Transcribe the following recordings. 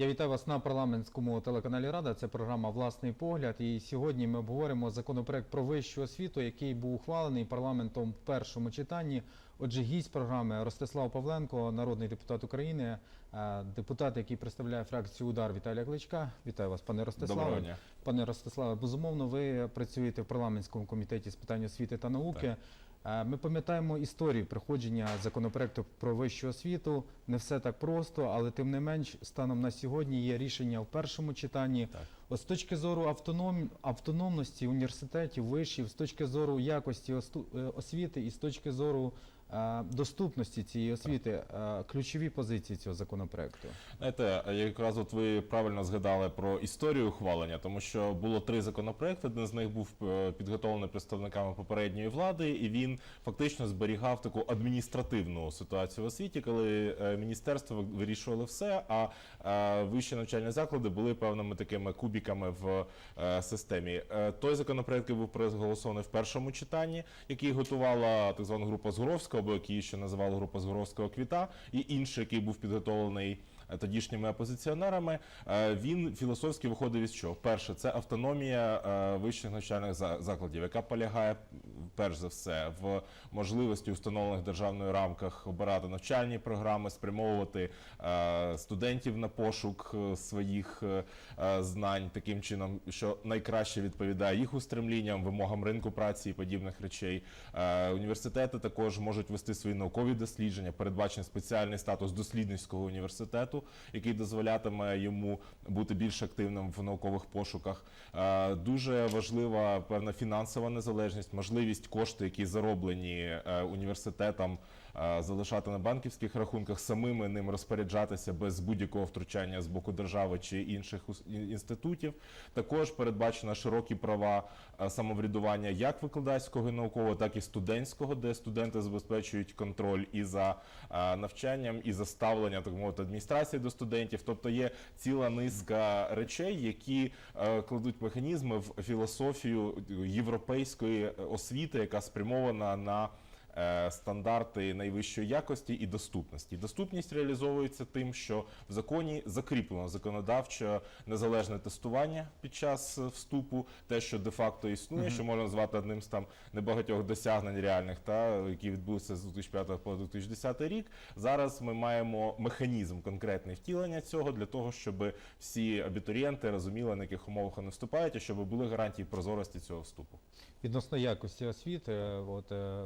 Я вітаю вас на парламентському телеканалі Рада. Це програма Власний погляд. І сьогодні ми обговоримо законопроект про вищу освіту, який був ухвалений парламентом в першому читанні. Отже, гість програми Ростислав Павленко, народний депутат України, е, депутат, який представляє фракцію Удар Віталія Кличка. Вітаю вас, пане Ростиславе. Пане Ростиславе, безумовно, ви працюєте в парламентському комітеті з питань освіти та науки. Е, Ми пам'ятаємо історію проходження законопроекту про вищу освіту. Не все так просто, але тим не менш, станом на сьогодні є рішення в першому читанні. Так. От з точки зору автоном... автономності університетів, вишів, з точки зору якості е, освіти і з точки зору е, доступності цієї освіти, е, ключові позиції цього законопроекту. Знаєте, якраз от ви правильно згадали про історію ухвалення, тому що було три законопроекти. Один з них був е, підготовлений представниками попередньої влади, і він фактично зберігав таку адміністративну ситуацію в освіті, коли е, міністерство вирішувало все, а е, вищі навчальні заклади були певними такими кубіками в е, системі. Е, Той законопроект який був проголосований в першому читанні, який готувала так звана група Згуровського, або який ще називали група Згуровського квіта, і інший, який був підготовлений тодішніми опозиціонерами, е, він філософськи виходив із чого? Перше, це автономія е, вищих навчальних за- закладів, яка полягає перш за все в можливості установлених державною рамках обирати навчальні програми, спрямовувати е, студентів на пошук е, своїх е, е, знань таким чином, що найкраще відповідає їх устремлінням, вимогам ринку праці і подібних речей. Е, Університети також можуть вести свої наукові дослідження. Передбачений спеціальний статус дослідницького університету, який дозволятиме йому бути більш активним в наукових пошуках. Е, Дуже важлива певна фінансова незалежність, можливість кошти, які зароблені е, університетам, залишати на банківських рахунках, самими ним розпоряджатися без будь-якого втручання з боку держави чи інших інститутів. Також передбачено широкі права е, самоврядування як викладацького і наукового, так і студентського, де студенти забезпечують контроль і за е, навчанням, і за ставлення так мовити адміністрації до студентів. Тобто є ціла низка речей, які е, кладуть механізми в філософію європейської освіти, яка спрямована на е, стандарти найвищої якості і доступності. Доступність реалізовується тим, що в законі закріплено законодавчо незалежне тестування під час е, вступу, те, що де-факто існує, що можна назвати одним з там небагатьох досягнень реальних, та які відбулися з 2005 по 2010 рік. Зараз ми маємо механізм конкретний втілення цього для того, щоб всі абітурієнти розуміли, на яких умовах вони вступають, і щоб були гарантії прозорості цього вступу. Відносно якості освіти, е, от е,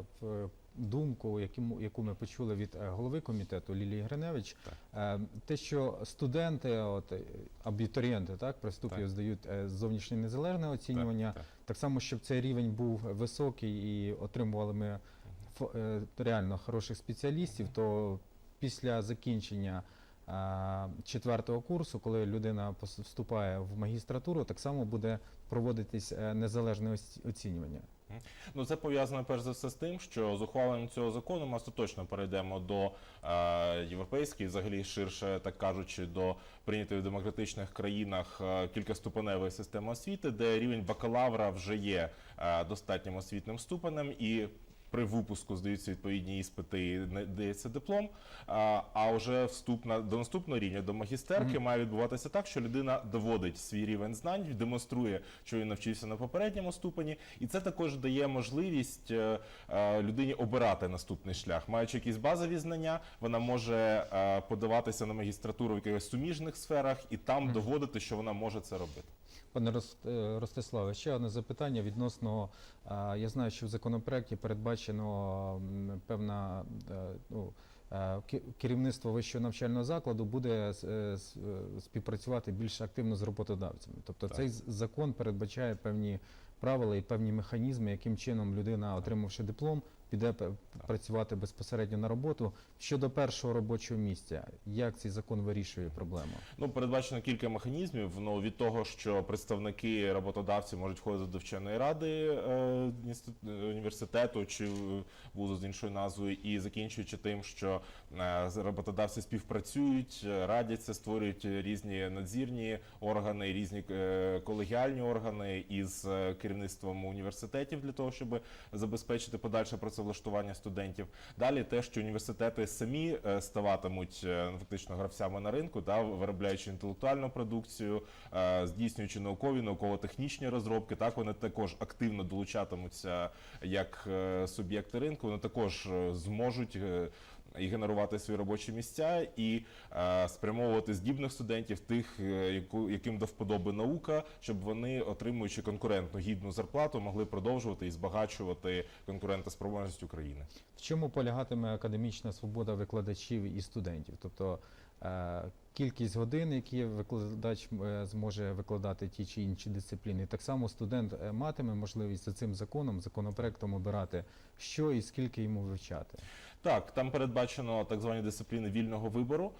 думку, яку, ми почули від е, голови комітету Лілії Гриневич, е, те, що студенти, от е, абітурієнти, так при вступі Так. здають зовнішнє незалежне оцінювання, Так, так, так. само, щоб цей рівень був високий і отримували ми реально хороших спеціалістів, то після закінчення четвертого курсу, коли людина вступає в магістратуру, так само буде проводитись незалежне оцінювання. Ну це пов'язано перш за все з тим, що з ухваленням цього закону ми остаточно перейдемо до е, європейської, взагалі ширше так кажучи, до прийнятої в демократичних країнах е, кількаступеневої системи освіти, де рівень бакалавра вже є е, достатнім освітним ступенем і. При випуску здаються відповідні іспити і дається диплом. А, а вже вступ на до наступного рівня до магістерки має відбуватися так, що людина доводить свій рівень знань, демонструє, що він навчився на попередньому ступені, і це також дає можливість е, е, людині обирати наступний шлях. Маючи якісь базові знання, вона може е, подаватися на магістратуру в якихось суміжних сферах і там доводити, що вона може це робити. Пане Рост- Ростиславе, ще одне запитання відносно. Я знаю, що в законопроекті передбачено м, певна е, ну, е, керівництво вищого навчального закладу буде е, співпрацювати більш активно з роботодавцями. Тобто Так. цей закон передбачає певні правила і певні механізми, яким чином людина, отримавши диплом, піде працювати безпосередньо на роботу. Щодо першого робочого місця, як цей закон вирішує проблему? Ну, передбачено кілька механізмів. Ну від того, що представники роботодавців можуть входити до вченої ради е, університету чи вузу з іншою назвою, і закінчуючи тим, що е, роботодавці співпрацюють, радяться, створюють різні надзірні органи, різні е, колегіальні органи із е, керівництвом університетів для того, щоб забезпечити подальше процес працевлаштування студентів. Далі те, що університети самі е, ставатимуть е, фактично гравцями на ринку, та виробляючи інтелектуальну продукцію, е, здійснюючи наукові, науково-технічні розробки. Так вони також активно долучатимуться як суб'єкти ринку. Вони також зможуть. І генерувати свої робочі місця, і е, спрямовувати здібних студентів, тих, е, яким до вподоби наука, щоб вони, отримуючи конкурентну гідну зарплату, могли продовжувати і збагачувати конкурентоспроможність України. В чому полягатиме академічна свобода викладачів і студентів? Тобто кількість годин, які викладач е, зможе викладати ті чи інші дисципліни. Так само студент е, матиме можливість за цим законом, законопроектом обирати, що і скільки йому вивчати. Так, там передбачено так звані дисципліни вільного вибору.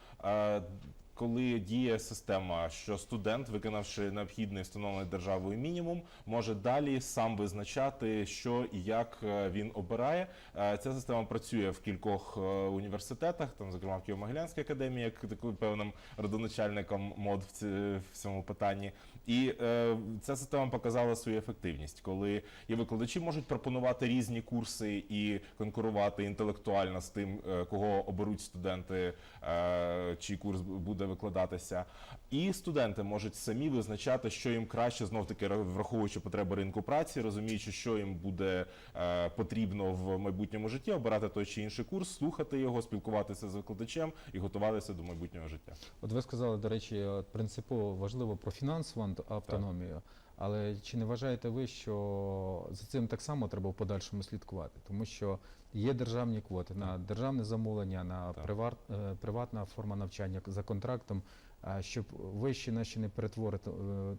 Коли діє система, що студент, виконавши необхідний встановлений державою мінімум, може далі сам визначати, що і як е, він обирає. Е, Ця система працює в кількох е, університетах, там, зокрема в Києво-Могилянській академії, як таким певним родоначальником мод в цьому питанні. І е, ця система показала свою ефективність, коли і викладачі можуть пропонувати різні курси і конкурувати інтелектуально з тим, е, кого оберуть студенти, е, чий курс буде викладатися. І студенти можуть самі визначати, що їм краще, знов таки враховуючи потреби ринку праці, розуміючи, що їм буде е, потрібно в майбутньому житті, обирати той чи інший курс, слухати його, спілкуватися з викладачем і готуватися до майбутнього життя. От ви сказали, до речі, принципово важливо про фінансову ан- автономію. Але чи не вважаєте ви, що за цим так само треба в подальшому слідкувати? Тому що є державні квоти на державне замовлення, на приват, е, приватна форма навчання за контрактом, щоб вищі наші не перетворити, е,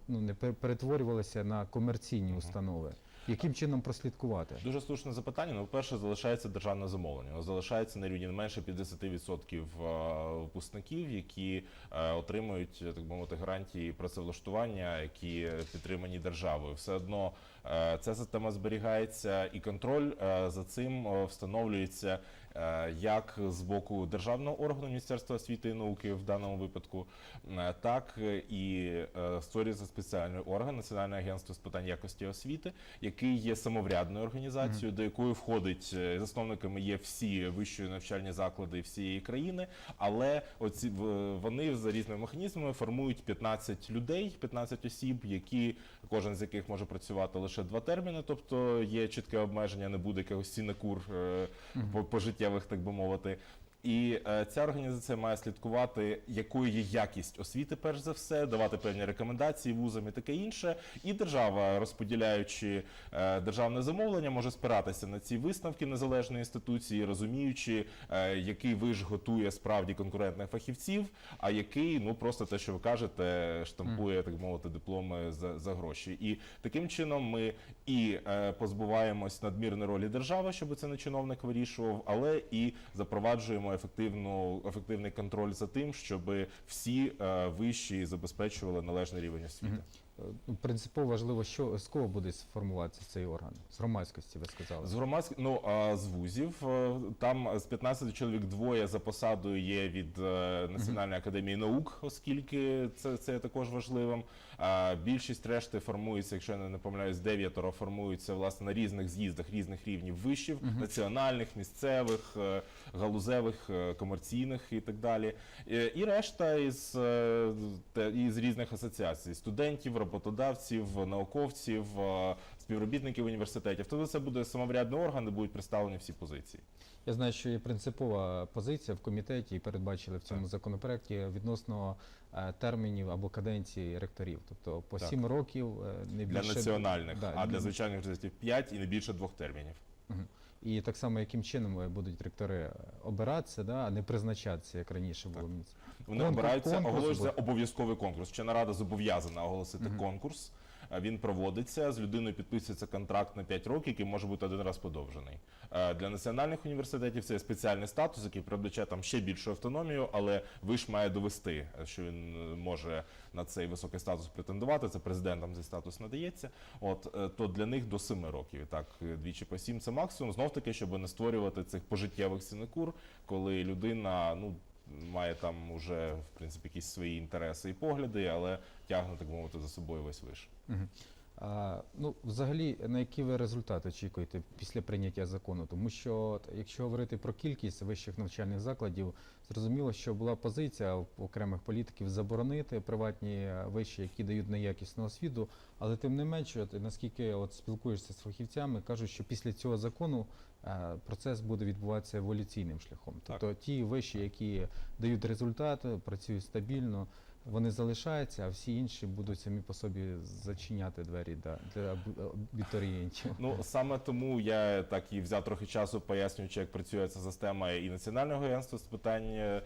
ну не пер- перетворювалися на комерційні установи. Яким чином прослідкувати? Дуже слушне запитання. Ну, по-перше, залишається державне замовлення. Воно залишається на рівні не менше 50% е, випускників, які е, отримують так мовити гарантії працевлаштування, які підтримані державою. Все одно е, ця система зберігається, і контроль е, за цим е, встановлюється. е, Як з боку державного органу Міністерства освіти і науки в даному випадку, е, так і е, створюється спеціальний орган Національне агентство з питань якості освіти, який є самоврядною організацією, до якої входить е, засновниками є всі вищі навчальні заклади всієї країни. Але оці вони за різними механізмами формують 15 людей, 15 осіб, які кожен з яких може працювати лише два терміни, тобто є чітке обмеження, не буде якогось сінекур е, по- пожиттєвих, так би мовити. І е, ця організація має слідкувати, якою є якість освіти, перш за все, давати певні рекомендації вузам і таке інше. І держава, розподіляючи е, державне замовлення, може спиратися на ці висновки незалежної інституції, розуміючи, е, який виш готує справді конкурентних фахівців, а який ну просто те, що ви кажете, штампує так мовити дипломи за, за гроші. І таким чином ми і е, позбуваємось надмірної ролі держави, щоб це не чиновник вирішував, але і запроваджуємо ефективну ефективний контроль за тим, щоб всі е, вищі забезпечували належний рівень освіти. Ну, Принципово важливо, що з кого буде сформуватися цей орган? З громадськості, ви сказали. З громадських, ну а з вузів е, там з 15 чоловік двоє за посадою є від е, Національної академії наук, оскільки це, це є також важливим. А більшість решти формується, якщо я не помиляюсь, дев'ятеро формуються власне на різних з'їздах різних рівнів вишів, національних, місцевих, е, галузевих, комерційних і так далі. І решта із, із різних асоціацій студентів, роботодавців, науковців, е, співробітників університетів. Тобто це буде самоврядний орган, де будуть представлені всі позиції. Я знаю, що є принципова позиція в комітеті і передбачили в цьому Так. законопроекті відносно е, термінів або каденції ректорів. Тобто по Так. 7 років е, не Для національних, Да, а для звичайних університетів 5 і не більше двох термінів. Мгм. І так само, яким чином будуть ректори е, обиратися, да, а не призначатися, як раніше було. Мені Вони Конкурс- обираються, конкурс оголошується обов'язковий конкурс. Вчена рада зобов'язана оголосити конкурс. Е, Він проводиться з людиною підписується контракт на 5 років, який може бути один раз подовжений. Е, Для національних університетів це спеціальний статус, який передбачає там ще більшу автономію, але виш має довести, е, що він може на цей високий статус претендувати. Це президентам цей статус надається. От то для них до 7 років. І Так, двічі по 7 – це максимум. Знов таки, щоб не створювати цих пожиттєвих синекур, коли людина ну. Має там уже в принципі якісь свої інтереси і погляди, але тягне так мовити за собою весь виш. Мгм. А, ну, взагалі, на які ви результати очікуєте після прийняття закону? Тому що, якщо говорити про кількість вищих навчальних закладів, зрозуміло, що була позиція у окремих політиків заборонити приватні е, виші, які дають неякісну освіту, але тим не менше, наскільки от спілкуєшся з фахівцями, кажуть, що після цього закону е, процес буде відбуватися еволюційним шляхом. Тобто ті виші, які дають результати, працюють стабільно, вони залишаються, а всі інші будуть самі по собі зачиняти двері да, для аб- абітурієнтів. Ну саме тому я так і взяв трохи часу, пояснюючи, як працює ця система і Національного агентства з питань е,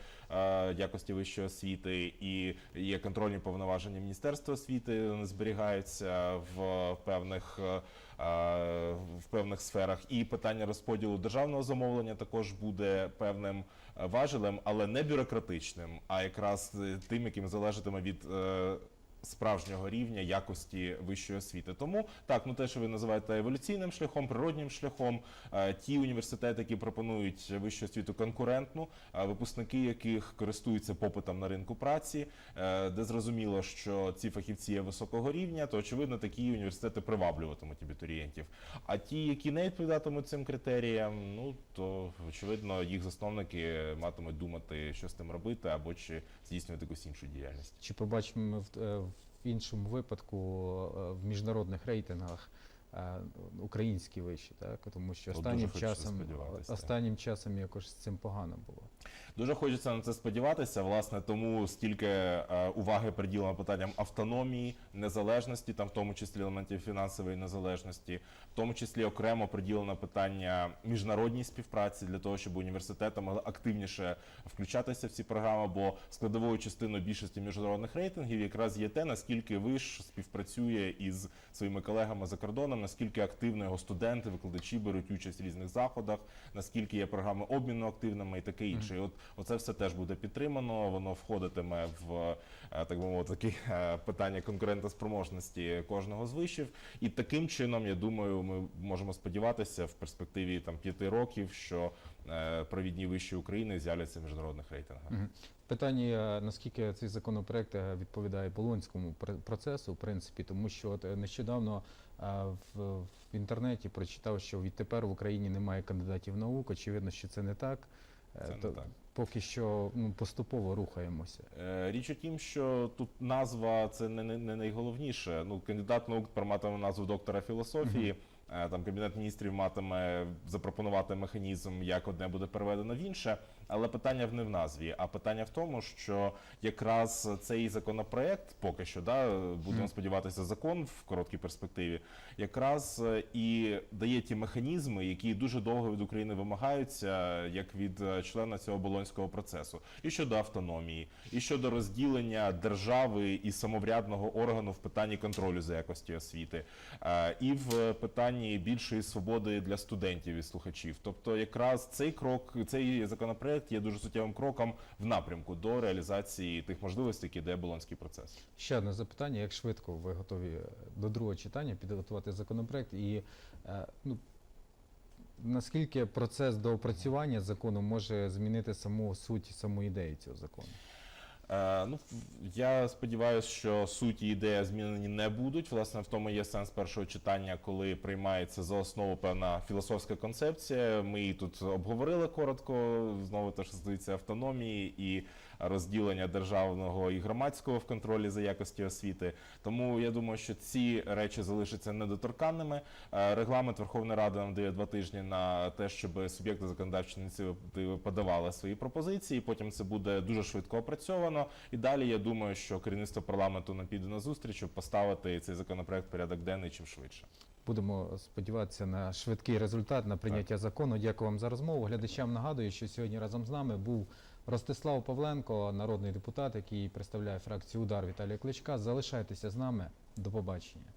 якості вищої освіти, і є контрольні повноваження Міністерства освіти, вони зберігаються в певних. Е, В певних сферах. І питання розподілу державного замовлення також буде певним е, важелем, але не бюрократичним, а якраз е, тим, яким залежатиме від справжнього рівня якості вищої освіти. Тому так, ну те, що ви називаєте еволюційним шляхом, природнім шляхом, е, ті університети, які пропонують вищу освіту конкурентну, е, випускники яких користуються попитом на ринку праці, е, де зрозуміло, що ці фахівці є високого рівня, то очевидно такі університети приваблюватимуть абітурієнтів. А ті, які не відповідатимуть цим критеріям, ну то очевидно їх засновники матимуть думати, що з тим робити, або чи здійснювати якусь іншу діяльність. Чи побачимо ми в іншому випадку е, в міжнародних рейтингах українські виші, так? Тому що останнім часом, так. останнім часом якось з цим погано було. Дуже хочеться на це сподіватися. Власне, тому стільки е, уваги приділено питанням автономії, незалежності, там в тому числі елементів фінансової незалежності, в тому числі окремо приділено питання міжнародній співпраці для того, щоб університети могли активніше включатися в ці програми. Бо складовою частиною більшості міжнародних рейтингів якраз є те, наскільки виш співпрацює із своїми колегами за кордоном, наскільки активно його студенти, викладачі беруть участь в різних заходах, наскільки є програми обміну активними і таке інше. І от оце все теж буде підтримано. Воно входитиме в е, так би мовити, такі е, питання конкурентоспроможності кожного з вишів. І таким чином, я думаю, ми можемо сподіватися в перспективі там п'яти років, що провідні виші України з'являться в міжнародних рейтингах. Питання, е, наскільки цей законопроект е, відповідає болонському пр- процесу, в принципі, тому що от е, нещодавно е, в, в інтернеті прочитав, що відтепер в Україні немає кандидатів наук. Очевидно, що це не так. Е, Це не то так. Поки що ну, поступово рухаємося. Е, Річ у тім, що тут назва це не, не, не найголовніше. Ну, кандидат наук матиме назву доктора філософії. Е, Там кабінет міністрів матиме запропонувати механізм, як одне буде переведено в інше. Але питання в не в назві, а питання в тому, що якраз цей законопроект, поки що, да, будемо сподіватися, закон в короткій перспективі, якраз е, і дає ті механізми, які дуже довго від України вимагаються, як від е, члена цього болонського процесу, і щодо автономії, і щодо розділення держави і самоврядного органу в питанні контролю за якості освіти, е, і в питанні більшої свободи для студентів і слухачів. Тобто, якраз цей крок, цей законопроект є дуже суттєвим кроком в напрямку до реалізації тих можливостей, які дає болонський процес. Ще одне запитання: як швидко ви готові до другого читання підготувати законопроект? І е, ну, наскільки процес доопрацювання закону може змінити саму суть, саму ідею цього закону? Е, ну, я сподіваюся, що суті ідея змінені не будуть. Власне, в тому є сенс першого читання, коли приймається за основу певна філософська концепція. Ми її тут обговорили коротко. Знову те, що стосується автономії і розділення державного і громадського в контролі за якості освіти. Тому я думаю, що ці речі залишаться недоторканними. Е, Регламент Верховної Ради нам дає два тижні на те, щоб суб'єкти законодавчої ініціативи подавали свої пропозиції. Потім це буде дуже швидко опрацьовано. І далі я думаю, що керівництво парламенту нам піде на зустріч, щоб поставити цей законопроект в порядок денний чим швидше. Будемо сподіватися на швидкий результат на прийняття закону. Дякую вам за розмову. Глядачам нагадую, що сьогодні разом з нами був Ростислав Павленко, народний депутат, який представляє фракцію Удар Віталія Кличка. Залишайтеся з нами. До побачення.